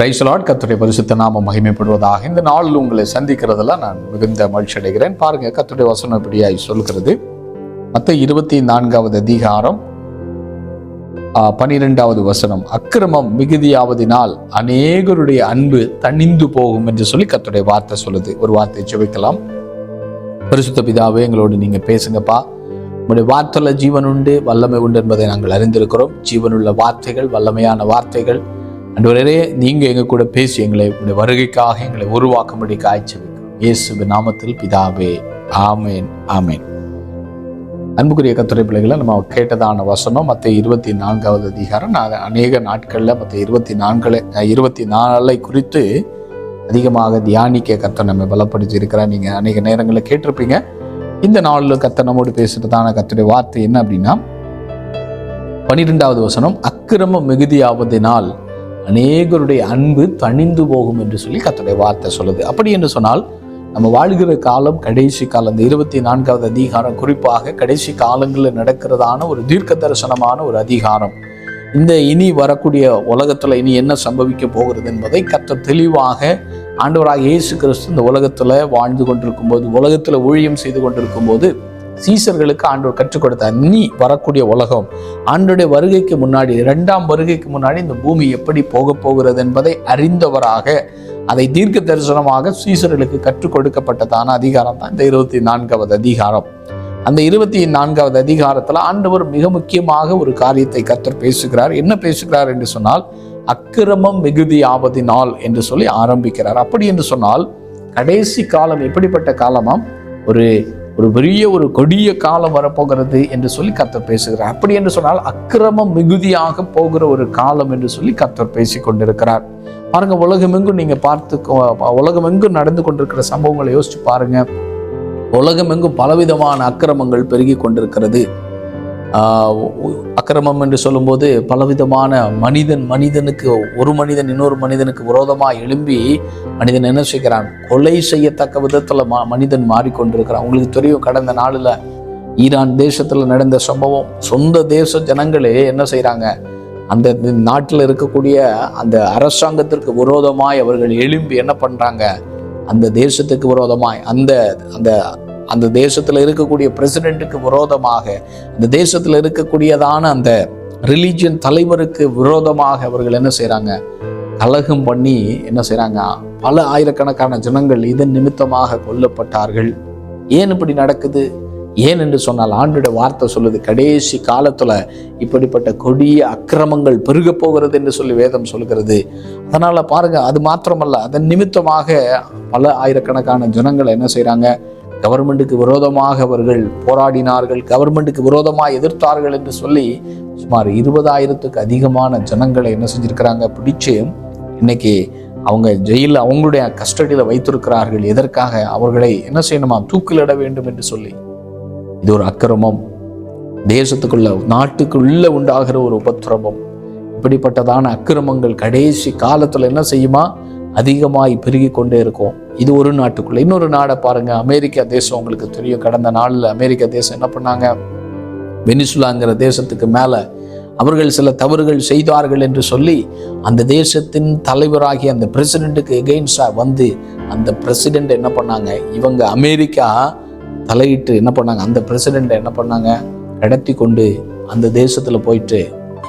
பிரைசலாட் கத்துடைய பரிசுத்த நாம மகிமைப்படுவதாக இந்த நாளில் உங்களை சந்திக்கிறதுல நான் மிகுந்த மகிழ்ச்சி அடைகிறேன். பாருங்க கத்துடைய வசனம் இப்படியாய் சொல்கிறது. மத்த இருபத்தி நான்காவது அதிகாரம் பனிரெண்டாவது வசனம். அக்கிரமம் மிகுதியாவதினால் அநேகருடைய அன்பு தணிந்து போகும் என்று சொல்லி கத்துடைய வார்த்தை சொல்லுது. ஒரு வார்த்தை சுவைக்கலாம் பரிசுத்த பிதாவே எங்களோடு நீங்க பேசுங்கப்பா. உங்களுடைய வார்த்தையில் ஜீவன் உண்டு வல்லமை உண்டு என்பதை நாங்கள் அறிந்திருக்கிறோம். ஜீவனுள்ள வார்த்தைகள் வல்லமையான வார்த்தைகள் அன்றுவரே நீங்கள் எங்கள் கூட பேசி எங்களை உங்களுடைய வருகைக்காக எங்களை உருவாக்கும்படி காய்ச்சி இயேசுவின் நாமத்தில் பிதாவே ஆமேன் ஆமேன். அன்புக்குரிய கத்துரை பிள்ளைகளை நம்ம கேட்டதான வசனம் மற்ற இருபத்தி நான்காவது அதிகாரம். நான் அநேக நாட்களில் மற்ற இருபத்தி நான்களை இருபத்தி நாலை குறித்து அதிகமாக தியானிக்க கத்த நம்ம பலப்படுத்தி இருக்கிறார் நீங்கள் அநேக நேரங்களில் கேட்டிருப்பீங்க. இந்த நாளில் கத்த நம்மோடு பேசுறதான கத்துடைய வார்த்தை என்ன அப்படின்னா பனிரெண்டாவது வசனம் அக்கிரம மிகுதியாவதினால் அநேகருடைய அன்பு தணிந்து போகும் என்று சொல்லி கத்துடைய வார்த்தை சொல்லுது. அப்படி என்று சொன்னால் நம்ம வாழ்கிற காலம் கடைசி காலம் இந்த இருபத்தி நான்காவது அதிகாரம் குறிப்பாக கடைசி காலங்களில் நடக்கிறதான ஒரு தீர்க்க தரிசனமான ஒரு அதிகாரம். இந்த இனி வரக்கூடிய உலகத்தில் இனி என்ன சம்பவிக்க போகிறது என்பதை கத்த தெளிவாக ஆண்டவராக இயேசு கிறிஸ்து இந்த உலகத்தில் வாழ்ந்து கொண்டிருக்கும் போது உலகத்தில் ஊழியம் செய்து கொண்டிருக்கும் போது சீசர்களுக்கு ஆண்டவர் கற்றுக் கொடுத்தார். நீ வரக்கூடிய உலகம் ஆண்டுடைய வருகைக்கு முன்னாடி இரண்டாம் வருகைக்கு முன்னாடி இந்த பூமி எப்படி போக போகிறது என்பதை அறிந்தவராக அதை தீர்க்க தரிசனமாக சீசர்களுக்கு கற்றுக் கொடுக்கப்பட்டதான அதிகாரம் தான் இந்த இருபத்தி நான்காவது அதிகாரம். அந்த இருபத்தி நான்காவது அதிகாரத்தில் ஆண்டவர் மிக முக்கியமாக ஒரு காரியத்தை கத்தர் பேசுகிறார். என்ன பேசுகிறார் என்று சொன்னால் அக்கிரமம் மிகுதி ஆவதினால் என்று சொல்லி ஆரம்பிக்கிறார். அப்படி என்று சொன்னால் கடைசி காலம் எப்படிப்பட்ட காலமாம்? ஒரு ஒரு பெரிய ஒரு கொடிய காலம் வரப்போகிறது என்று சொல்லி கத்தர் பேசுகிறார். அப்படி என்று சொன்னால் அக்கிரமம் மிகுதியாக போகிற ஒரு காலம் என்று சொல்லி கத்தர் பேசி கொண்டிருக்கிறார். பாருங்க உலகமெங்கும் நீங்க பார்த்து உலகமெங்கும் நடந்து கொண்டிருக்கிற சம்பவங்களை யோசிச்சு பாருங்க. உலகமெங்கும் பலவிதமான அக்கிரமங்கள் பெருகி கொண்டிருக்கிறது. அக்கிரமம் என்று சொல்லும்போது பலவிதமான மனிதன் மனிதனுக்கு ஒரு மனிதன் இன்னொரு மனிதனுக்கு விரோதமாக எழும்பி மனிதன் என்ன செய்கிறான்? கொலை செய்யத்தக்க விதத்தில் ம மனிதன் மாறிக்கொண்டிருக்கிறான். உங்களுக்கு தெரியும் கடந்த நாளில் ஈரான் தேசத்தில் நடந்த சம்பவம் சொந்த தேச ஜனங்களே என்ன செய்கிறாங்க அந்த நாட்டில் இருக்கக்கூடிய அந்த அரசாங்கத்திற்கு விரோதமாய் அவர்கள் எழும்பி என்ன பண்ணுறாங்க அந்த தேசத்துக்கு விரோதமாய் அந்த அந்த அந்த தேசத்தில் இருக்கக்கூடிய பிரசிடென்ட்டுக்கு விரோதமாக அந்த தேசத்தில் இருக்கக்கூடியதான அந்த ரிலீஜியன் தலைவருக்கு விரோதமாக அவர்கள் என்ன செய்கிறாங்க கலகம் பண்ணி என்ன செய்கிறாங்க பல ஆயிரக்கணக்கான ஜனங்கள் இதன் நிமித்தமாக கொல்லப்பட்டார்கள். ஏன் இப்படி நடக்குது? ஏன் என்று சொன்னால் ஆண்டுடைய வார்த்தை சொல்லுது கடைசி காலத்துல இப்படிப்பட்ட கொடிய அக்கிரமங்கள் பெருக போகிறது என்று சொல்லி வேதம் சொல்கிறது. அதனால பாருங்க அது மாத்திரமல்ல அதன் நிமித்தமாக பல ஆயிரக்கணக்கான ஜனங்கள் என்ன செய்கிறாங்க கவர்மெண்ட்டுக்கு விரோதமாக அவர்கள் போராடினார்கள் கவர்மெண்ட்டுக்கு விரோதமாக எதிர்த்தார்கள் என்று சொல்லி சுமார் இருபதாயிரத்துக்கு அதிகமான ஜனங்களை என்ன செஞ்சுருக்கிறாங்க? பிடிச்சு இன்னைக்கு அவங்க ஜெயிலில் அவங்களுடைய கஸ்டடியில் வைத்திருக்கிறார்கள். எதற்காக? அவர்களை என்ன செய்யணுமா? தூக்கிலிட வேண்டும் என்று சொல்லி. இது ஒரு அக்கிரமம். தேசத்துக்குள்ள நாட்டுக்குள்ள உண்டாகிற ஒரு உபத்திரமம் இப்படிப்பட்டதான அக்கிரமங்கள் கடைசி காலத்தில் என்ன செய்யுமா? அதிகமாய் பெருகி கொண்டே இருக்கும். இது ஒரு நாட்டுக்குள்ள. இன்னொரு நாடை பாருங்க. அமெரிக்கா தேசம் உங்களுக்கு தெரியும். கடந்த நாளில் அமெரிக்கா தேசம் என்ன பண்ணாங்க? வெனிசுலாங்கிற தேசத்துக்கு மேலே அவர்கள் சில தவறுகள் செய்தார்கள் என்று சொல்லி அந்த தேசத்தின் தலைவராகிய அந்த பிரசிடெண்ட்டுக்கு எகெயின்ஸ்டாக வந்து அந்த பிரசிடெண்ட் என்ன பண்ணாங்க? இவங்க அமெரிக்கா தலையிட்டு என்ன பண்ணாங்க? அந்த பிரசிடெண்ட்டை என்ன பண்ணாங்க? கடத்தி கொண்டு அந்த தேசத்தில் போயிட்டு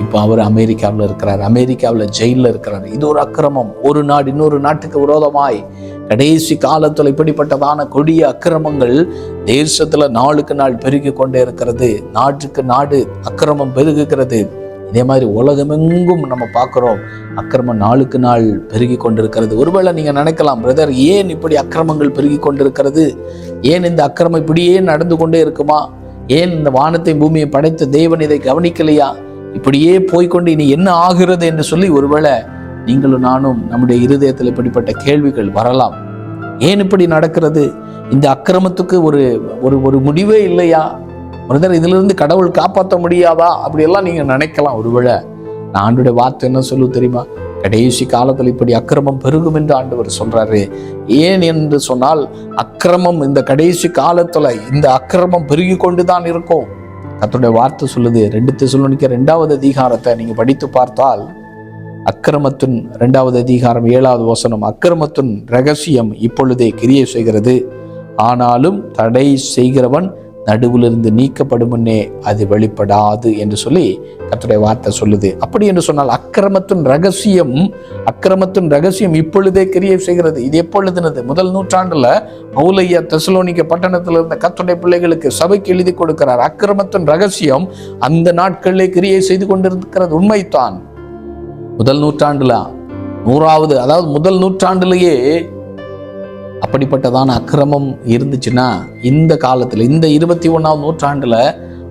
இப்போ அவர் அமெரிக்காவில் இருக்கிறார் அமெரிக்காவில் ஜெயிலில் இருக்கிறார். இது ஒரு அக்கிரமம். ஒரு நாடு இன்னொரு நாட்டுக்கு விரோதமாய் கடைசி காலத்தில் இப்படிப்பட்டதான கொடிய அக்கிரமங்கள் தேசத்தில் நாளுக்கு நாள் பெருகி கொண்டே இருக்கிறது. நாட்டுக்கு நாடு அக்கிரமம் பெருகுகிறது. இதே மாதிரி உலகமெங்கும் நம்ம பார்க்குறோம் அக்கிரமம் நாளுக்கு நாள் பெருகி கொண்டிருக்கிறது. ஒருவேளை நீங்கள் நினைக்கலாம் பிரதர் ஏன் இப்படி அக்கிரமங்கள் பெருகி கொண்டிருக்கிறது? ஏன் இந்த அக்கிரமம் இப்படியே நடந்து கொண்டே இருக்குமா? ஏன் இந்த வானத்தை பூமியை படைத்த தேவன் இதை கவனிக்கலையா? இப்படியே போய்க்கொண்டு இனி என்ன ஆகிறது என்று சொல்லி ஒருவேளை நீங்களும் நானும் நம்முடைய இருதயத்தில் இப்படிப்பட்ட கேள்விகள் வரலாம். ஏன் இப்படி நடக்கிறது? இந்த அக்கிரமத்துக்கு ஒரு ஒரு ஒரு முடிவே இல்லையா? பிரதர் இதிலிருந்து கடவுள் காப்பாற்ற முடியாதா? அப்படியெல்லாம் நீங்க நினைக்கலாம் ஒருவேளை. நான் ஆண்டுடைய வார்த்தை என்ன சொல்லு தெரியுமா? கடைசி காலத்தில் இப்படி அக்கிரமம் பெருகும் என்று ஆண்டவர் சொல்றாரு. ஏன் என்று சொன்னால் அக்கிரமம் இந்த கடைசி காலத்துல இந்த அக்கிரமம் பெருகி கொண்டுதான் இருக்கும். கத்தோடைய வார்த்தை சொல்லுது. ரெண்டு தெசலோனிக்க ரெண்டாவது அதிகாரத்தை நீங்கள் படித்து பார்த்தால் அக்கிரமத்தின் ரெண்டாவது அதிகாரம் ஏழாவது வசனம் அக்கிரமத்தின் ரகசியம் இப்பொழுதே கிரியை செய்கிறது. ஆனாலும் தடை செய்கிறவன் நடுவிலிருந்து நீக்கப்படும் முன்னே அது வெளிப்படாது என்று சொல்லி கத்துடைய வார்த்தை சொல்லுது. அப்படி என்று சொன்னால் அக்கிரமத்தின் ரகசியம் அக்கிரமத்தின் ரகசியம் இப்பொழுதே கிரியை செய்கிறது. இது எப்பொழுதுனது? முதல் நூற்றாண்டுல மௌலையா தெசலோனிக்க பட்டணத்தில் இருந்த கத்துடைய பிள்ளைகளுக்கு சபைக்கு எழுதி கொடுக்கிறார். அக்கிரமத்தின் ரகசியம் அந்த நாட்களிலே கிரியை செய்து கொண்டிருக்கிறது உண்மைத்தான் முதல் நூற்றாண்டுல நூறாவது அதாவது முதல் நூற்றாண்டுலேயே அப்படிப்பட்டதான அக்கிரமம் இருந்துச்சுன்னா இந்த காலத்தில் இந்த இருபத்தி ஒன்றாவது நூற்றாண்டில்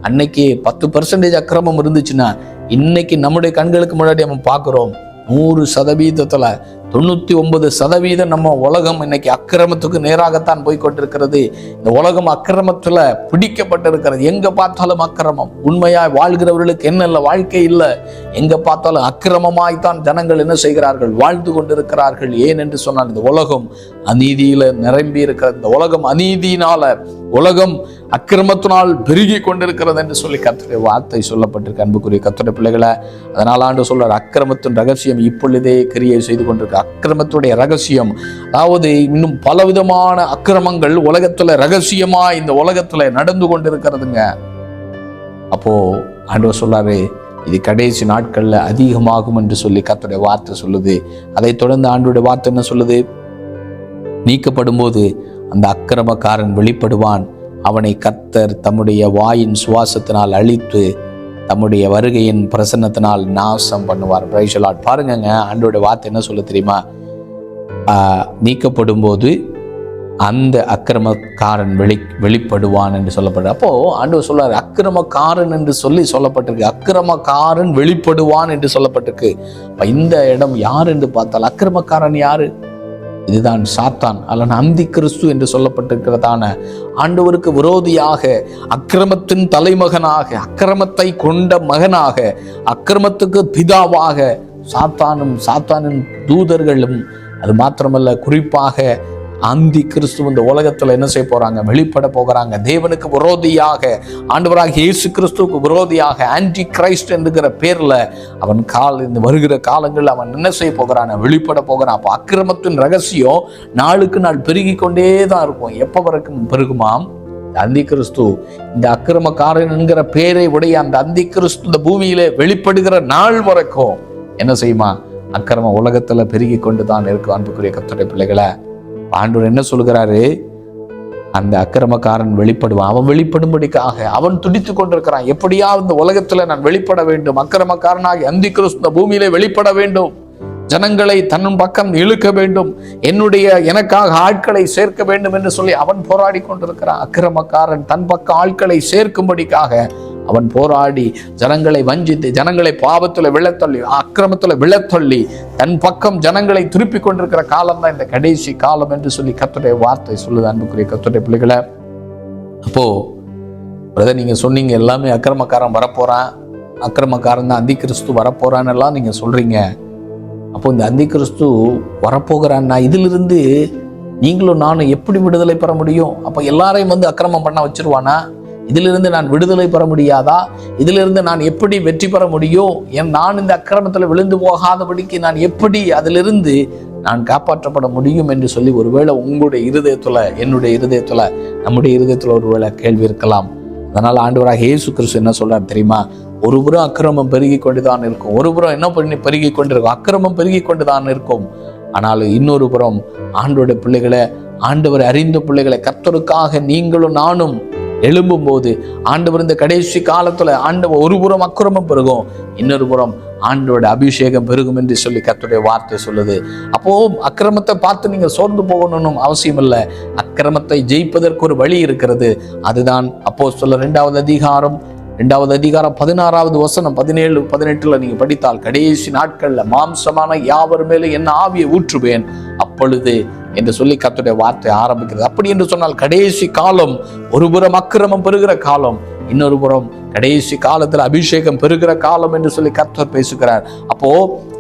அன்னைக்கு பத்து பர்சன்டேஜ் அக்கிரமம் இருந்துச்சுன்னா இன்னைக்கு நம்முடைய கண்களுக்கு முன்னாடி நம்ம பார்க்குறோம் நூறு சதவீதத்தில் தொண்ணூற்றி ஒன்பது சதவீதம் நம்ம உலகம் இன்னைக்கு அக்கிரமத்துக்கு நேராகத்தான் போய் கொண்டிருக்கிறது இந்த உலகம் அக்கிரமத்தில் பிடிக்கப்பட்டிருக்கிறது. எங்கே பார்த்தாலும் அக்கிரமம். உண்மையாய் வாழ்கிறவர்களுக்கு என்ன இல்லை? வாழ்க்கை இல்லை. எங்கே பார்த்தாலும் அக்கிரமமாய்த்தான் ஜனங்கள் என்ன செய்கிறார்கள்? வாழ்ந்து கொண்டிருக்கிறார்கள். ஏன் என்று சொன்னால் இந்த உலகம் அநீதியில நிரம்பி இருக்கிறது இந்த உலகம் அநீதியினால உலகம் அக்கிரமத்தினால் பெருகி கொண்டிருக்கிறது என்று சொல்லி கத்துடைய வார்த்தை சொல்லப்பட்டிருக்கு. அன்புக்குரிய கத்துடைய பிள்ளைகளை அதனால் ஆண்டு சொல்றார் அக்கிரமத்தின் ரகசியம் இப்பொழுதே கிரியை செய்து கொண்டிருக்கு. அக்கிரமத்துடைய ரகசியம் அதாவது இன்னும் பலவிதமான அக்கிரமங்கள் உலகத்துல ரகசியமா இந்த உலகத்துல நடந்து கொண்டிருக்கிறதுங்க. அப்போ ஆண்டவர் சொல்றாரு இது கடைசி நாட்கள்ல அதிகமாகும் என்று சொல்லி கத்துடைய வார்த்தை சொல்லுது. அதைத் தொடர்ந்து ஆண்டுடைய வார்த்தை என்ன சொல்லுது? நீக்கப்படும் போது அந்த அக்கிரமக்காரன் வெளிப்படுவான். அவனை கத்தர் தம்முடைய வாயின் சுவாசத்தினால் அழித்து தம்முடைய வருகையின் பிரசன்னத்தினால் நாசம் பண்ணுவார். பிரைஷலாட் பாருங்கங்க ஆண்டோட வார்த்தை என்ன சொல்ல தெரியுமா? நீக்கப்படும் போது அந்த அக்கிரமக்காரன் வெளி வெளிப்படுவான் என்று சொல்லப்படுற அப்போ ஆண்டவர் சொல்றாரு அக்கிரமக்காரன் என்று சொல்லி சொல்லப்பட்டிருக்கு. அக்கிரமக்காரன் வெளிப்படுவான் என்று சொல்லப்பட்டிருக்கு. இந்த இடம் யார் என்று பார்த்தால் அக்கிரமக்காரன் யாரு? இதுதான் சாத்தான் அல்லது அந்தி கிறிஸ்து என்று சொல்லப்பட்டிருக்கிறதான ஆண்டவருக்கு விரோதியாக அக்கிரமத்தின் தலைமகனாக அக்கிரமத்தை கொண்ட மகனாக அக்கிரமத்துக்கு பிதாவாக சாத்தானும் சாத்தானின் தூதர்களும் அது மாத்திரமல்ல குறிப்பாக அந்தி கிறிஸ்து இந்த உலகத்தில் என்ன செய்ய போகிறாங்க வெளிப்பட போகிறாங்க. தேவனுக்கு விரோதியாக ஆண்டவராக இயேசு கிறிஸ்துவுக்கு விரோதியாக ஆன்டி கிரைஸ்ட் என்கிற பேரில் அவன் கால் இந்த வருகிற காலங்களில் அவன் என்ன செய்ய போகிறான்? வெளிப்பட போகிறான். அப்போ அக்கிரமத்தின் ரகசியம் நாளுக்கு நாள் பெருகி கொண்டே தான் இருக்கும். எப்போ வரைக்கும் பெருகுமாம்? அந்தி கிறிஸ்து இந்த அக்கிரமக்காரன் என்கிற பேரை உடைய அந்த அந்தி கிறிஸ்து இந்த பூமியிலே வெளிப்படுகிற நாள் வரைக்கும் என்ன செய்யுமா? அக்கிரம உலகத்தில் பெருகி கொண்டு தான் இருக்கும். அன்புக்குரிய கத்துடைய பிள்ளைகளை ஆண்டவர் என்ன சொல்கிறாரு அந்த அக்கிரமக்காரன் வெளிப்படுவான். அவன் வெளிப்படும்படிக்காக அவன் துடித்து கொண்டிருக்கிறான். எப்படியா இந்த உலகத்துல நான் வெளிப்பட வேண்டும். அக்கிரமக்காரனாகி அந்தி கிறிஸ்து பூமியிலே வெளிப்பட வேண்டும். ஜனங்களை தன் பக்கம் இழுக்க வேண்டும். என்னுடைய எனக்காக ஆட்களை சேர்க்க வேண்டும் என்று சொல்லி அவன் போராடி கொண்டிருக்கிறான். அக்கிரமக்காரன் தன் பக்கம் ஆட்களை சேர்க்கும்படிக்காக அவன் போராடி ஜனங்களை வஞ்சித்து ஜனங்களை பாவத்தில் விழத்தள்ளி அக்கிரமத்தில் விழத்தள்ளி தன் பக்கம் ஜனங்களை திருப்பி கொண்டிருக்கிற காலம் தான் இந்த கடைசி காலம் என்று சொல்லி கத்துடைய வார்த்தை சொல்லுது அன்புக்குரிய கத்துடைய பிள்ளைகளை. அப்போ பிரதர் நீங்கள் சொன்னீங்க எல்லாமே அக்கிரமக்காரன் வரப்போகிறான் அக்கிரமக்காரன் தான் அந்தி கிறிஸ்து வரப்போகிறான்னு எல்லாம் நீங்கள் சொல்கிறீங்க அப்போ இந்த அந்தி கிறிஸ்து வரப்போகிறான்னா இதிலிருந்து நீங்களும் நானும் எப்படி விடுதலை பெற முடியும்? அப்போ எல்லாரையும் வந்து அக்கிரமம் பண்ண வச்சிருவானா? இதிலிருந்து நான் விடுதலை பெற முடியாதா? இதிலிருந்து நான் எப்படி வெற்றி பெற முடியும் என் நான் இந்த அக்கிரமத்தில் விழுந்து போகாதபடிக்கு நான் எப்படி அதிலிருந்து நான் காப்பாற்றப்பட முடியும் என்று சொல்லி ஒருவேளை உங்களுடைய இருதயத்துல என்னுடைய இருதயத்துல நம்முடைய இருதயத்துல ஒருவேளை கேள்வி இருக்கலாம். அதனால் ஆண்டவராக இயேசு கிறிஸ்து என்ன சொல்றார் தெரியுமா? ஒரு புறம் அக்கிரமம் பெருகி கொண்டுதான் இருக்கும். ஒரு புறம் என்ன பண்ணி பெருகி கொண்டிருக்கும்? அக்கிரமம் பெருகி கொண்டுதான் இருக்கும். ஆனால் இன்னொரு புறம் ஆண்டோட பிள்ளைகளை ஆண்டவர் அறிந்த பிள்ளைகளை கத்தருக்காக நீங்களும் நானும் எழும்பும் போது ஆண்டவர் இந்த கடைசி காலத்துல ஆண்டவர் ஒரு புறம் அக்கிரமம் பெருகும் இன்னொரு புறம் ஆண்டோட அபிஷேகம் பெருகும் என்று சொல்லி கத்துடைய வார்த்தை சொல்லுது. அப்போ அக்கிரமத்தை பார்த்து நீங்க சோர்ந்து போகணும்னு அவசியம் இல்லை. அக்கிரமத்தை ஜெயிப்பதற்கு ஒரு வழி இருக்கிறது. அதுதான் அப்போ சொல்ல ரெண்டாவது அதிகாரம் ரெண்டாவது அதிகாரம் பதினாறாவது வசனம் பதினேழு பதினெட்டுல நீங்க படித்தால் கடைசி நாட்கள்ல மாம்சமான யாவர் மேலும் என்ன ஆவியை ஊற்றுவேன். அப்பொழுது என்று சொல்லி கத்துடைய வார்த்தை ஆரம்பிக்கிறது. அப்படி என்று சொன்னால் கடைசி காலம் ஒரு புறம் அக்கிரமம் பெறுகிற காலம் இன்னொரு புறம் கடைசி காலத்தில் அபிஷேகம் பெறுகிற காலம் என்று சொல்லி கர்த்தர் பேசுகிறார். அப்போ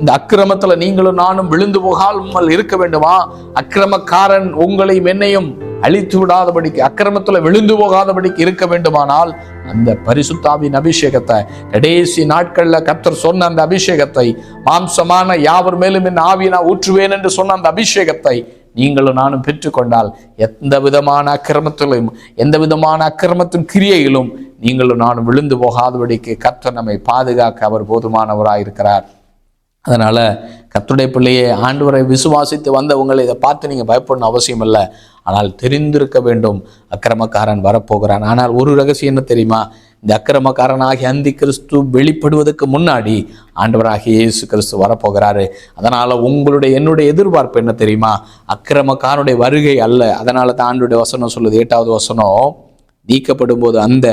இந்த அக்கிரமத்தில் நீங்களும் நானும் விழுந்து போகாமல் இருக்க வேண்டுமா? அக்கிரமக்காரன் உங்களையும் என்னையும் அழித்து விடாதபடிக்கு அக்கிரமத்தில் விழுந்து போகாதபடிக்கு இருக்க வேண்டுமானால் அந்த பரிசுத்தாவின் அபிஷேகத்தை கடைசி நாட்களில் கர்த்தர் சொன்ன அந்த அபிஷேகத்தை மாம்சமான யாவர் மேலும் என் ஆவி நான் ஊற்றுவேன் என்று சொன்ன அந்த அபிஷேகத்தை நீங்களும் நானும் பெற்றுக்கொண்டால் எந்த விதமான அக்கிரமத்திலும் எந்த விதமான அக்கிரமத்தின் கிரியையிலும் நீங்களும் நானும் விழுந்து போகாதபடிக்கு கர்த்தர் நம்மை பாதுகாக்க அவர் போதுமானவராயிருக்கிறார். அதனால கத்துடைய பிள்ளையை ஆண்டவரை விசுவாசித்து வந்தவங்களை இதை பார்த்து நீங்கள் பயப்படணும் அவசியம் இல்லை. ஆனால் தெரிந்திருக்க வேண்டும் அக்கிரமக்காரன் வரப்போகிறான். ஆனால் ஒரு ரகசியம் என்ன தெரியுமா? இந்த அக்கிரமக்காரனாகிய அந்தி கிறிஸ்து வெளிப்படுவதற்கு முன்னாடி ஆண்டவராகிய இயேசு கிறிஸ்து வரப்போகிறாரு. அதனால் உங்களுடைய என்னுடைய எதிர்பார்ப்பு என்ன தெரியுமா? அக்கிரமக்காரனுடைய வருகை அல்ல. அதனால தான் ஆண்டுடைய வசனம் சொல்லுது எட்டாவது வசனம். நீக்கப்படும் போது அந்த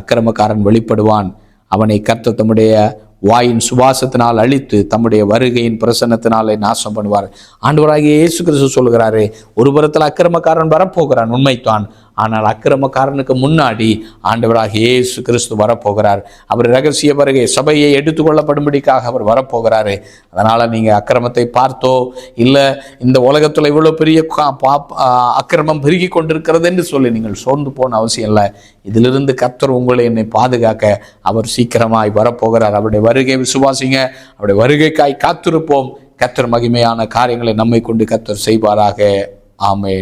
அக்கிரமக்காரன் வெளிப்படுவான். அவனை கர்த்த தம்முடைய வாயின் சுவாசத்தினால் அழித்து தம்முடைய வருகையின் பிரசன்னத்தினாலே நாசம் பண்ணுவார். ஆண்டவராகிய இயேசு கிறிஸ்து சொல்கிறாரு ஒரு புறத்தில் அக்கிரமக்காரன் வரப்போகிறான் உண்மைத்தான் ஆனால் அக்கிரமக்காரனுக்கு முன்னாடி ஆண்டவராக இயேசு கிறிஸ்து வரப்போகிறார். அவர் ரகசிய வருகை சபையை எடுத்துக்கொள்ளப்படும்படிக்காக அவர் வரப்போகிறாரு. அதனால் நீங்கள் அக்கிரமத்தை பார்த்தோ இல்லை இந்த உலகத்தில் இவ்வளோ பெரிய கா- பாப்- அக்கிரமம் பெருகி கொண்டிருக்கிறது என்று சொல்லி நீங்கள் சோர்ந்து போன அவசியம் இல்லை. இதிலிருந்து கத்தர் உங்களை என்னை பாதுகாக்க அவர் சீக்கிரமாய் வரப்போகிறார். அவருடைய வருகை விசுவாசிங்க. அவருடைய வருகைக்காய் காத்திருப்போம். கத்தர் மகிமையான காரியங்களை நம்மை கொண்டு கத்தர் செய்வாராக. ஆமேன்.